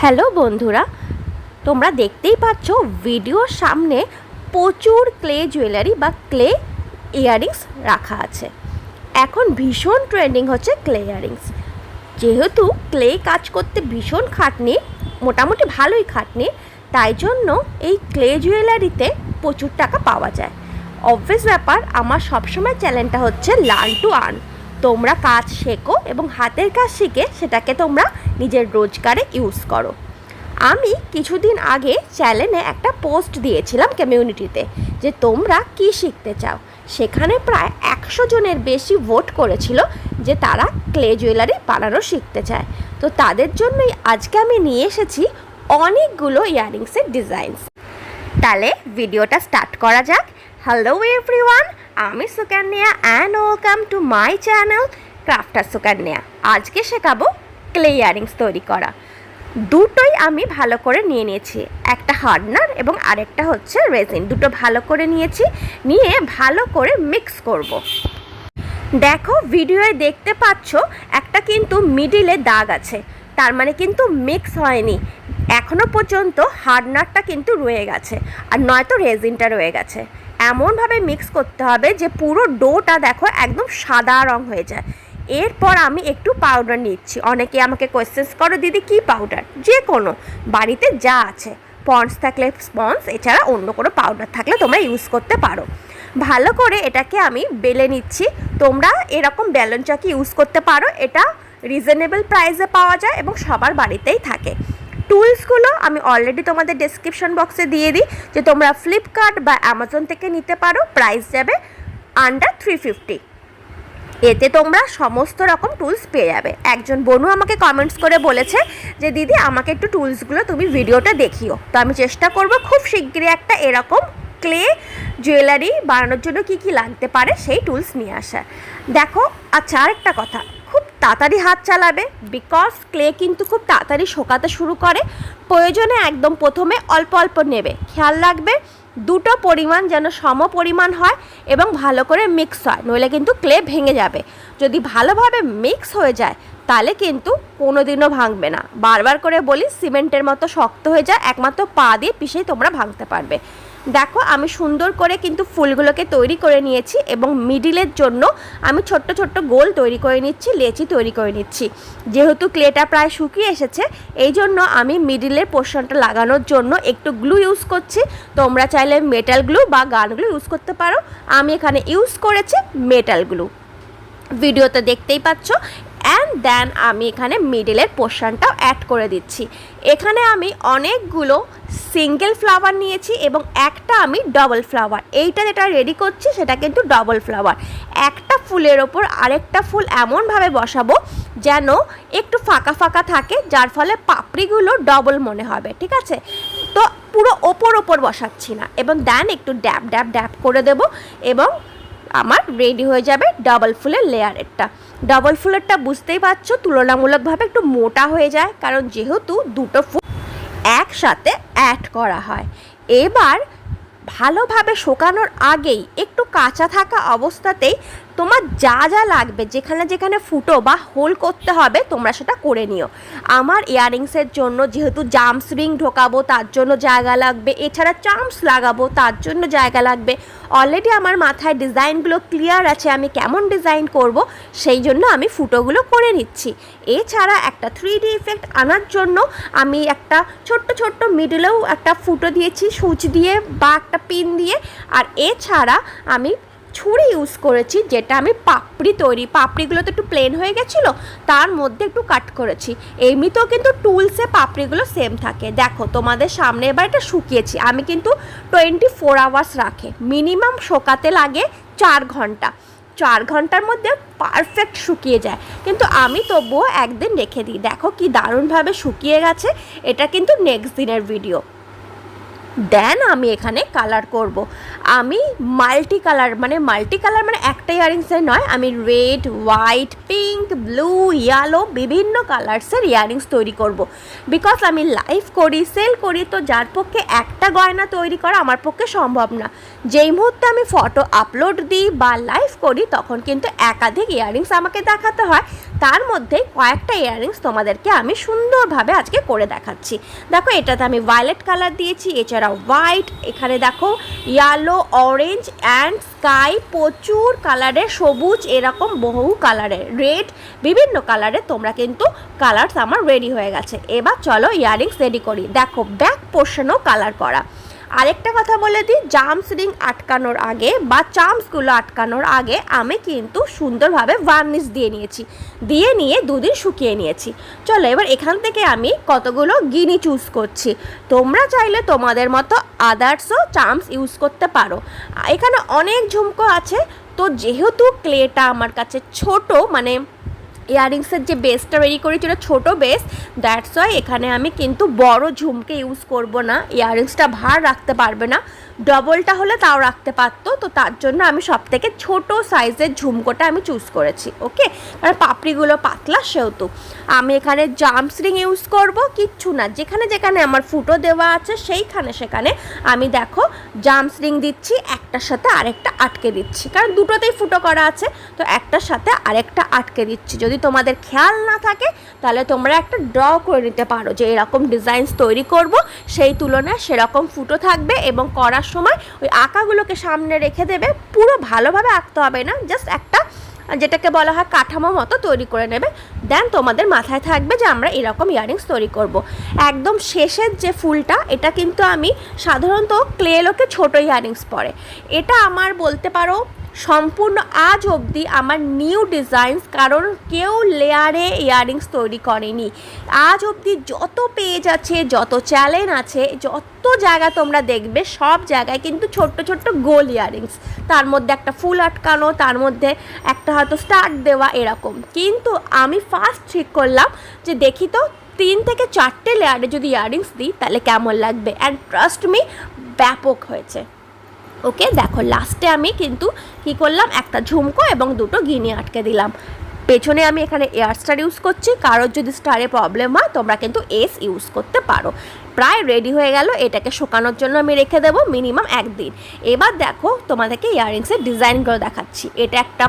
Hello বন্ধুরা, তোমরা দেখতেই পাচ্ছ ভিডিওর সামনে প্রচুর ক্লে জুয়েলারি বা ক্লে ইয়াররিংস রাখা আছে। এখন ভীষণ ট্রেন্ডিং হচ্ছে ক্লে ইয়াররিংস যেহেতু ক্লে কাজ করতে ভীষণ খাটনি, মোটামুটি ভালোই খাটনি, তাই জন্য এই ক্লে জুয়েলারিতে প্রচুর টাকা পাওয়া যায়। অবভিয়াস ব্যাপার, আমার সবসময় চ্যালেঞ্জটা হচ্ছে লার্ন টু আর্ন তোমরা কাজ শেখো এবং হাতের কাজ শিখে সেটাকে তোমরা নিজের রোজগারে ইউজ করো। আমি কিছুদিন আগে চ্যানেলে একটা পোস্ট দিয়েছিলাম কমিউনিটিতে যে তোমরা কি শিখতে চাও। সেখানে প্রায় একশো জনের বেশি ভোট করেছিল যে তারা ক্লে জুয়েলারি বানানো শিখতে চায়। তো তাদের জন্যই আজকে আমি নিয়ে এসেছি অনেকগুলো ইয়াররিংসের ডিজাইনস তাহলে ভিডিওটা স্টার্ট করা যাক। হ্যালো এভরিওয়ান আমি Sukanya and welcome to my channel crafter Sukanya. আজকে শেখাবো ক্লে ইয়ারিংস তৈরি করা। দুটোই আমি ভালো করে নিয়ে নিয়েছি। একটা হার্ডনার এবং আরেকটা হচ্ছে রেজিন দুটো ভালো করে নিয়েছি, নিয়ে ভালো করে মিক্স করব। দেখো, ভিডিওয়ে দেখতে পাচ্ছ, একটা কিন্তু মিডিলে দাগ আছে। তার মানে কিন্তু মিক্স হয়নি। এখনও পর্যন্ত হার্ডনারটা কিন্তু রয়ে গেছে। আর নয়তো রেজিনটা রয়ে গেছে। এমনভাবে মিক্স করতে হবে যে পুরো ডোটা দেখো একদম সাদা রং হয়ে যায়। এরপর আমি একটু পাউডার নিচ্ছি। অনেকে আমাকে কোয়েশ্চেন্স করো, দিদি, কি পাউডার যে কোনো বাড়িতে যা আছে। পন্স থাকলে স্পঞ্জ এছাড়া অন্য কোনো পাউডার থাকলে তোমরা ইউজ করতে পারো। ভালো করে এটাকে আমি বেলে নিচ্ছি। তোমরা এরকম ব্যালন চাকি ইউজ করতে পারো। এটা রিজনেবল প্রাইসে পাওয়া যায় এবং সবার বাড়িতেই থাকে। টুলসগুলো আমি অলরেডি তোমাদের ডেসক্রিপশন বক্সে দিয়ে দিই। যে তোমরা ফ্লিপকার্ট বা অ্যামাজন থেকে নিতে পারো। প্রাইস যাবে আন্ডার থ্রি ফিফটি এতে তোমরা সমস্ত রকম টুলস পেয়ে যাবে। একজন বনু আমাকে কমেন্টস করে বলেছে যে, দিদি, আমাকে একটু টুলসগুলো তুমি ভিডিওটা দেখিও। তো আমি চেষ্টা করব খুব শীঘ্রই একটা এরকম ক্লে জুয়েলারি বানানোর জন্য কি কি লাগতে পারে সেই টুলস নিয়ে আসার। দেখো আচ্ছা আরেকটা কথা। খুব তাড়াতাড়ি হাত চালাবে বিকজ ক্লে কিন্তু খুব তাড়াতাড়ি শোকাতে শুরু করে। প্রয়োজনে একদম প্রথমে অল্প অল্প নেবে। খেয়াল রাখবে দুটো পরিমাণ যেন সম পরিমাণ হয় এবং ভালো করে মিক্স হয়, নইলে কিন্তু ক্লে ভেঙে যাবে। যদি ভালোভাবে মিক্স হয়ে যায়, তাহলে কিন্তু কোনো দিনও ভাঙবে না। বারবার করে বলি সিমেন্টের মতো শক্ত হয়ে যায়, একমাত্র পা দিয়ে পিষেই তোমরা ভাঙতে পারবে। দেখো, আমি সুন্দর করে কিন্তু ফুলগুলোকে তৈরি করে নিয়েছি এবং মিডিলের জন্য আমি ছোট্ট ছোট্ট গোল তৈরি করে নিচ্ছি, লেচি তৈরি করে নিচ্ছি। যেহেতু ক্লেটা প্রায় শুকিয়ে এসেছে, এই জন্য আমি মিডিলের পোর্শনটা লাগানোর জন্য একটু গ্লু ইউজ করছি। তোমরা চাইলে মেটাল গ্লু বা গান গ্লু ইউজ করতে পারো। আমি এখানে ইউজ করেছি মেটাল গ্লু। ভিডিওতে দেখতেই পাচ্ছ অ্যান্ড দেন আমি এখানে মিডিলের পোর্শনটাও অ্যাড করে দিচ্ছি। এখানে আমি অনেকগুলো সিঙ্গেল ফ্লাওয়ার নিয়েছি এবং একটা আমি ডবল ফ্লাওয়ার এইটা যেটা রেডি করছি সেটা কিন্তু ডবল ফ্লাওয়ার একটা ফুলের ওপর আরেকটা ফুল এমনভাবে বসাবো যেন একটু ফাঁকা ফাঁকা থাকে, যার ফলে পাপড়িগুলো ডবল মনে হবে, ঠিক আছে? তো পুরো ওপর ওপর বসাচ্ছি না। এবং দেন একটু ড্যাব ড্যাব ড্যাব করে দেব এবং আমার রেডি হয়ে যাবে ডাবল ফুলের লেয়ারেরটা ডাবল ফুলেরটা বুঝতেই পারছ, তুলনামূলকভাবে একটু মোটা হয়ে যায়, কারণ যেহেতু দুটো ফুল একসাথে অ্যাড করা হয়। এবার ভালোভাবে শোকানোর আগেই একটু কাঁচা থাকা অবস্থাতেই তোমার যা যা লাগবে, যেখানে যেখানে ফুটো বা হোল করতে হবে, তোমরা সেটা করে নিও। আমার ইয়াররিংসের জন্য যেহেতু জাম্পস রিং ঢোকাবো, তার জন্য জায়গা লাগবে। এছাড়া চাম্পস লাগাবো, তার জন্য জায়গা লাগবে। অলরেডি আমার মাথায় ডিজাইনগুলো ক্লিয়ার আছে, আমি কেমন ডিজাইন করব, সেই জন্য আমি ফুটোগুলো করে নিচ্ছি। এছাড়া একটা থ্রি ডি ইফেক্ট আনার জন্য আমি একটা ছোট্ট ছোট্ট মিডলেও একটা ফুটো দিয়েছি, সুচ দিয়ে বা একটা পিন দিয়ে। আর এছাড়া আমি ছুরি ইউজ করেছি, যেটা আমি পাপড়ি তৈরি। পাপড়িগুলো তো একটু প্লেন হয়ে গেছিল, তার মধ্যে একটু কাট করেছি। এমনিতেও কিন্তু টুলসে পাপড়িগুলো সেম থাকে। দেখো, তোমাদের সামনে এবার এটা শুকিয়েছি। আমি কিন্তু টোয়েন্টি ফোর আওয়ার্স রাখে। মিনিমাম শোকাতে লাগে চার ঘণ্টা। চার ঘণ্টার মধ্যে পারফেক্ট শুকিয়ে যায়। কিন্তু আমি তবুও একদিন রেখে দিই। দেখো কি দারুণভাবে শুকিয়ে গেছে। এটা কিন্তু নেক্সট দিনের ভিডিও দেন আমি এখানে কালার করব। আমি মাল্টি কালার মানে মাল্টি কালার মানে একটা ইয়ারিংসের নয়, আমি red white pink blue yellow বিভিন্ন কালার্সের ইয়ারিংস তৈরি করব। বিকজ আমি লাইভ করি সেল করি, তো যার পক্ষে একটা গয়না তৈরি করা আমার পক্ষে সম্ভব না যেই মুহূর্তে আমি ফটো আপলোড দিই বা লাইভ করি, তখন কিন্তু একাধিক ইয়ারিংস আমাকে দেখাতে হয় তার মধ্যে কয়েকটা ইয়াররিংস তোমাদেরকে আমি সুন্দরভাবে আজকে করে দেখাচ্ছি। দেখো, এটাতে আমি ভায়োলেট কালার দিয়েছি এছাড়া হোয়াইট এখানে দেখো ইয়েলো অরেঞ্জ অ্যান্ড স্কাই প্রচুর কালারের সবুজ, এরকম বহু কালারের রেড বিভিন্ন কালারের তোমরা কিন্তু কালার্স আমার রেডি হয়ে গেছে। এবার চলো ইয়াররিংস রেডি করি। দেখো ব্যাক পোর্শনও কালার করা। আরেকটা কথা বলে দিই জামস রিং আটকানোর আগে বা চামসগুলো আটকানোর আগে আমি কিন্তু সুন্দরভাবে ভার্নিশ দিয়ে নিয়েছি, দিয়ে নিয়ে দুদিন শুকিয়ে নিয়েছি। চলো এবার এখান থেকে আমি কতগুলো গিনি চুজ করছি। তোমরা চাইলে তোমাদের মতো আদার্সও চামস ইউজ করতে পারো। এখানে অনেক ঝুমকো আছে, তো যেহেতু ক্লেটা আমার কাছে ছোট মানে ইয়াররিংসের যে বেসটা রেডি করেছি ওটা ছোটো বেস। দ্যাটস ওয়াই এখানে আমি কিন্তু বড় ঝুমকে ইউজ করব না। ইয়ারিংসটা ভার রাখতে পারবে না। ডবলটা হলে তাও রাখতে পারতো, তো তার জন্য আমি সব থেকে ছোটো সাইজের ঝুমকোটা আমি চুজ করেছি ওকে কারণ পাপড়িগুলো পাতলা সেহেতু। আমি এখানে জাম্পস রিং ইউজ করব, কিচ্ছু না, যেখানে যেখানে আমার ফুটো দেওয়া আছে সেইখানে সেখানে আমি দেখো জাম্পস রিং দিচ্ছি, একটার সাথে আরেকটা আটকে দিচ্ছি, কারণ দুটোতেই ফুটো করা আছে, তো একটার সাথে আরেকটা আটকে দিচ্ছি। যদি তোমাদের খেয়াল না থাকে, তাহলে তোমরা একটা ড্র করে নিতে পারো যে এরকম ডিজাইনস তৈরি করব, সেই তুলনায় সেরকম ফুটো থাকবে এবং করার সময় ওই আঁকাগুলোকে সামনে রেখে দেবে। পুরো ভালোভাবে আঁকতে হবে না জাস্ট একটা, যেটাকে বলা হয় কাঠামো মতো তৈরি করে নেবে। দেন তোমাদের মাথায় থাকবে যে আমরা এরকম ইয়ারিংস তৈরি করব। একদম শেষের যে ফুলটা, এটা কিন্তু আমি সাধারণত ক্লে লোকে ছোটো ইয়ারিংস পরে। এটা আমার বলতে পারো সম্পূর্ণ আজ অবধি আমার নিউ ডিজাইনস কারণ কেউ লেয়ারে ইয়াররিংস তৈরি করেনি। আজ অবধি যত পেজ আছে, যত চ্যালেঞ্জ আছে, যত জায়গা তোমরা দেখবে, সব জায়গায় কিন্তু ছোট্ট ছোট্ট গোল ইয়াররিংস তার মধ্যে একটা ফুল আটকানো, তার মধ্যে একটা হয়তো স্টার্ট দেওয়া এরকম। কিন্তু আমি ফার্স্ট ঠিক করলাম যে দেখি তো, তিন থেকে চারটে লেয়ারে যদি ইয়াররিংস দিই, তাহলে কেমন লাগবে? অ্যান্ড ট্রাস্ট মি ব্যাপক হয়েছে। ওকে, দেখো লাস্টে আমি কিন্তু কি করলাম? একটা ঝুমকো এবং দুটো গিনি আটকে দিলাম। পেছনে আমি এখানে এয়ার স্টার ইউজ করছি। কারোর যদি স্টারে প্রবলেম হয়, তোমরা কিন্তু এস ইউজ করতে পারো। প্রায় রেডি হয়ে গেল। এটাকে শুকানোর জন্য আমি রেখে দেবো মিনিমাম একদিন। এবার দেখো, তোমাদেরকে ইয়াররিংসের ডিজাইনগুলো দেখাচ্ছি। এটা একটা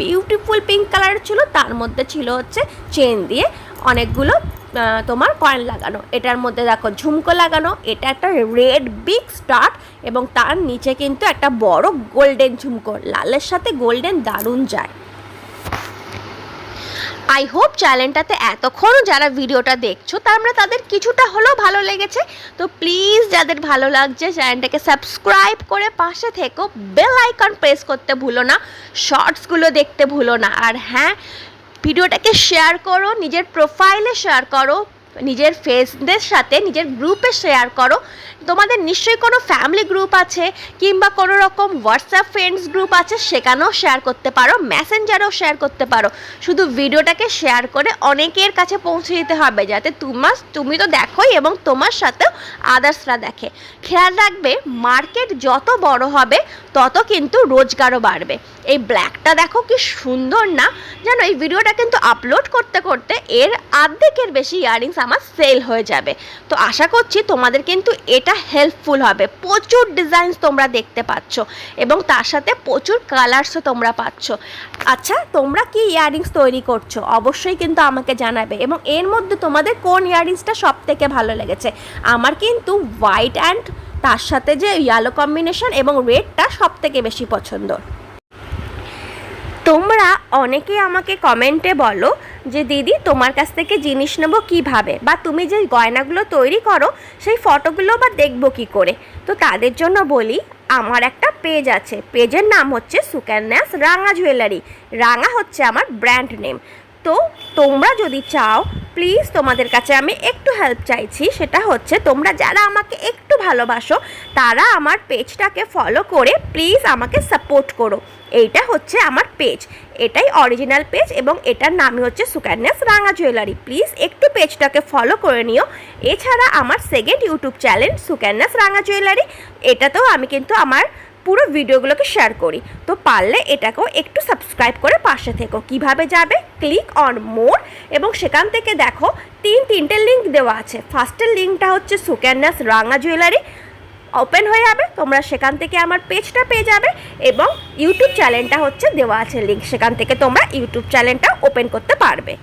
বিউটিফুল পিঙ্ক কালারের ছিল। তার মধ্যে ছিল হচ্ছে চেন দিয়ে অনেকগুলো তোমার কয়েন লাগানো। এটার মধ্যে দেখো ঝুমকো লাগানো, এটা একটা রেড বিগ স্টার এবং তার নিচে কিন্তু একটা বড় গোল্ডেন ঝুমকো। লালের সাথে গোল্ডেন দারুণ যায়। আই হোপ চ্যানেলটাতে এতক্ষণ যারা ভিডিওটা দেখছ তার মানে তাদের কিছুটা হলেও ভালো লেগেছে। তো প্লিজ যাদের ভালো লাগছে চ্যানেলটাকে সাবস্ক্রাইব করে পাশে থেকো। বেল আইকন প্রেস করতে ভুলো না শর্টসগুলো দেখতে ভুলো না। আর হ্যাঁ ভিডিওটাকে শেয়ার করো নিজের প্রোফাইলে শেয়ার করো নিজের ফেসদের সাথে নিজের গ্রুপে শেয়ার করো তোমাদের নিশ্চয়ই কোনো ফ্যামিলি গ্রুপ আছে কিংবা কোনো রকম হোয়াটসঅ্যাপ ফ্রেন্ডস গ্রুপ আছে, সেখানেও শেয়ার করতে পারো মেসেঞ্জারেও শেয়ার করতে পারো। শুধু ভিডিওটাকে শেয়ার করে অনেকের কাছে পৌঁছে দিতে হবে, যাতে তোমার তুমি তো দেখোই এবং তোমার সাথেও আদার্সরা দেখে। খেয়াল রাখবে মার্কেট যত বড় হবে, তত কিন্তু রোজগারও বাড়বে। এই ব্ল্যাকটা দেখো কি সুন্দর না? জানো, এই ভিডিওটা কিন্তু আপলোড করতে করতে এর আর্ধেকের বেশি ইয়াররিংস আমার সেল হয়ে যাবে। তো আশা করছি তোমাদের কিন্তু এটা হেল্পফুল হবে। প্রচুর ডিজাইনস তোমরা দেখতে পাচ্ছ এবং তার সাথে প্রচুর কালার্সও তোমরা পাচ্ছ। আচ্ছা তোমরা কি ইয়াররিংস তৈরি করছ? অবশ্যই কিন্তু আমাকে জানাবে এবং এর মধ্যে তোমাদের কোন ইয়াররিংসটা সব থেকে ভালো লেগেছে। আমার কিন্তু হোয়াইট অ্যান্ড তার সাথে যে ইয়েলো কম্বিনেশন এবং রেডটা সব থেকে বেশি পছন্দ। তোমরা অনেকে আমাকে কমেন্টে বলো যে দিদি, তোমার কাছ থেকে জিনিস নেব কীভাবে? বা তুমি যে গয়নাগুলো তৈরি করো, সেই ফটোগুলো বা দেখব কি করে? তো তাদের জন্য বলি, আমার একটা পেজ আছে। পেজের নাম হচ্ছে সুকান্যাস রাঙা জুয়েলারি রাঙা হচ্ছে আমার ব্র্যান্ড নেম তো তোমরা যদি চাও প্লিজ তোমাদের কাছে আমি একটু হেল্প চাইছি। সেটা হচ্ছে তোমরা যারা আমাকে একটু ভালোবাসো, তারা আমার পেজটাকে ফলো করে প্লিজ আমাকে সাপোর্ট করো। এইটা হচ্ছে আমার পেজ এটাই অরিজিনাল পেজ এবং এটার নামই হচ্ছে সুকন্যাস রাঙা জুয়েলারি প্লিজ একটু পেজটাকে ফলো করে নিও। এছাড়া আমার সেকেন্ড ইউটিউব চ্যানেল সুকন্যাস রাঙা জুয়েলারি এটাতেও আমি কিন্তু আমার পুরো ভিডিওগুলোকে শেয়ার করি। তো পারলে এটাকেও একটু সাবস্ক্রাইব করে পাশে থেকো। কীভাবে যাবে? ক্লিক অন মোর এবং সেখান থেকে দেখো, তিন, তিনটে লিঙ্ক দেওয়া আছে। ফার্স্টের লিঙ্কটা হচ্ছে সুকন্যাস রাঙা জুয়েলারি ওপেন হয়ে যাবে, তোমরা সেখান থেকে আমার পেজটা পেয়ে যাবে এবং ইউটিউব চ্যানেলটা হচ্ছে দেওয়া আছে লিঙ্ক সেখান থেকে তোমরা ইউটিউব চ্যানেলটা ওপেন করতে পারবে।